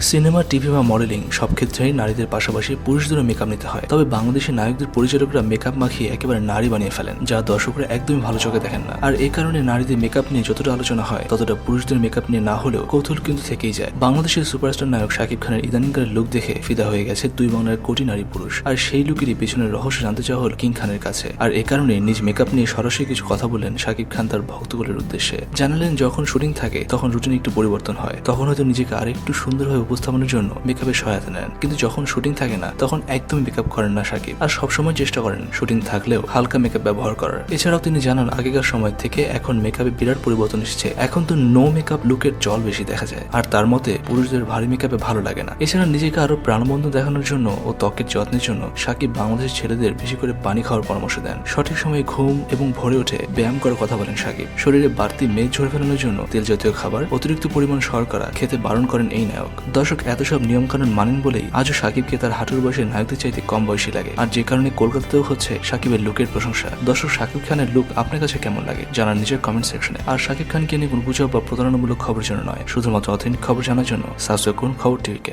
Cinema, TV বা modelling সব ক্ষেত্রেই নারীদের পাশাপাশি পুরুষদেরও মেকআপ নিতে হয়। তবে বাংলাদেশের নায়কদের পরিচালকরা মেকআপ মাখিয়ে একেবারে নারী বানিয়ে ফেলেন, যা দর্শকরা একদমই ভালো চোখে দেখেন না। আর এই কারণে নারীদের মেকআপ নিয়ে যতটা আলোচনা হয়, ততটা পুরুষদের মেকআপ নিয়ে না হলেও কৌতূহল কিন্তু থেকেই যায়। বাংলাদেশের সুপারস্টার নায়ক শাকিব খানের ইদানিংকার লুক দেখে ফিদা হয়ে গেছে দুই বাংলার কোটি নারী পুরুষ। আর সেই লুকেরই পেছনের রহস্য জানতে চাওয়া হল কিং খানের কাছে। আর এ কারণে নিজ মেকআপ নিয়ে সরাসরি কিছু কথা বললেন শাকিব খান তার ভক্তগুলোর উদ্দেশ্যে। জানালেন যখন শুটিং থাকে, তখন রুটিন একটু পরিবর্তন হয়। তখন হয়তো নিজেকে আরেকটু সুন্দরভাবে উপস্থাপনের জন্য মেকআপের সহায়তা নেন। কিন্তু যখন শুটিং থাকে না, তখন একদমই মেকআপ করেন না শাকিব আর সবসময় চেষ্টা করেন শুটিং থাকলেও হালকা মেকআপ ব্যবহার করার। এছাড়াও তিনি জানান, আগেকার সময় থেকে এখন মেকআপে বিরাট পরিবর্তন এসেছে। এখন তো নো মেকআপ লুকের চল বেশি দেখা যায়। আর তার মতে, পুরুষদের ভারী মেকআপে ভালো লাগে না। এছাড়া নিজেকে আরও প্রাণবন্ত দেখানোর জন্য ও ত্বকের যত্নের জন্য সাকিব বাংলাদেশের ছেলেদের বেশি করে পানি খাওয়ার পরামর্শ দেন। সঠিক সময়ে ঘুম এবং ভরে ওঠে ব্যায়াম করার কথা বলেন সাকিব। শরীরে বাড়তি মেদ ঝরে ফেলানোর জন্য তেল জাতীয় খাবার, অতিরিক্ত পরিমাণ শর্করা খেতে বারণ করেন এই নায়ক। দর্শক এত সব নিয়মকানুন মানেন বলেই আজও সাকিবকে তার হাঁটুর বয়সে নায়কদের চাইতে কম বয়সী লাগে। আর যে কারণে কলকাতাতেও হচ্ছে সাকিবের লুকের প্রশংসা। দর্শক, সাকিব খানের লুক আপনার কাছে কেমন লাগে? জানার নিজের কমেন্ট সেকশনে আর সাকিব খানকে নিয়ে কোনো গুজব বা প্রতারণামূলক খবর জন্য নয়। শুধুমাত্র অথেন্টিক খবর জানার জন্য সাবস্ক্রাইব করুন খবর টিভিকে।